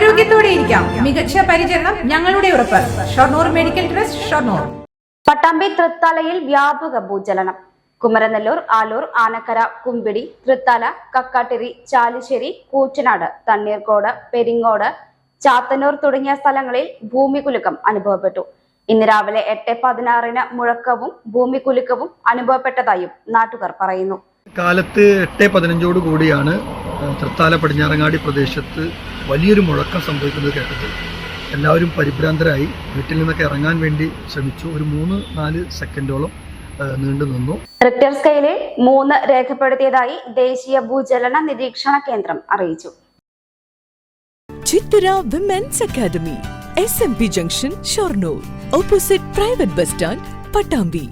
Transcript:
ആരോഗ്യത്തോടെ ഇരിക്കാം. മികച്ച പരിചരണം ഞങ്ങളുടെ ഉറപ്പ്. Shoranur medical trust Shoranur. Pattambi തൃത്താലയിൽ വ്യാപക ഭൂചലനം. കുമരനെല്ലൂർ ആലൂർ ആനക്കര കുമ്പിടി തൃത്താല കക്കാട്ടിരി ചാലിശ്ശേരി കൂറ്റനാട് തണ്ണീർക്കോട് പെരിങ്ങോട് ചാത്തന്നൂർ തുടങ്ങിയ സ്ഥലങ്ങളിൽ ഭൂമികുലുക്കം അനുഭവപ്പെട്ടു. ഇന്ന് രാവിലെ എട്ട് പതിനാറിന് മുഴക്കവും ഭൂമികുലുക്കവും അനുഭവപ്പെട്ടതായും നാട്ടുകാർ പറയുന്നു. കാലത്ത് എട്ട് പതിനഞ്ചോട് കൂടിയാണ് തൃത്താല പടിഞ്ഞാറങ്ങാടി പ്രദേശത്ത് വലിയൊരു മുഴക്കം സംഭവിക്കുന്നത് കേട്ടത് എല്ലാവരും പരിഭ്രാന്തരായി. വീട്ടിൽ നിന്നൊക്കെ ഇറങ്ങാൻ വേണ്ടി ശ്രമിച്ചു. ഒരു മൂന്ന് നാല് സെക്കൻഡോളം നീണ്ടു നിന്നു. റിക്ടർ സ്കെയിലിൽ മൂന്ന് രേഖപ്പെടുത്തിയതായി ദേശീയ ഭൂചലന നിരീക്ഷണ കേന്ദ്രം അറിയിച്ചു. Chithura women's academy S M P junction Shoranur opposite private bus stand Pattambi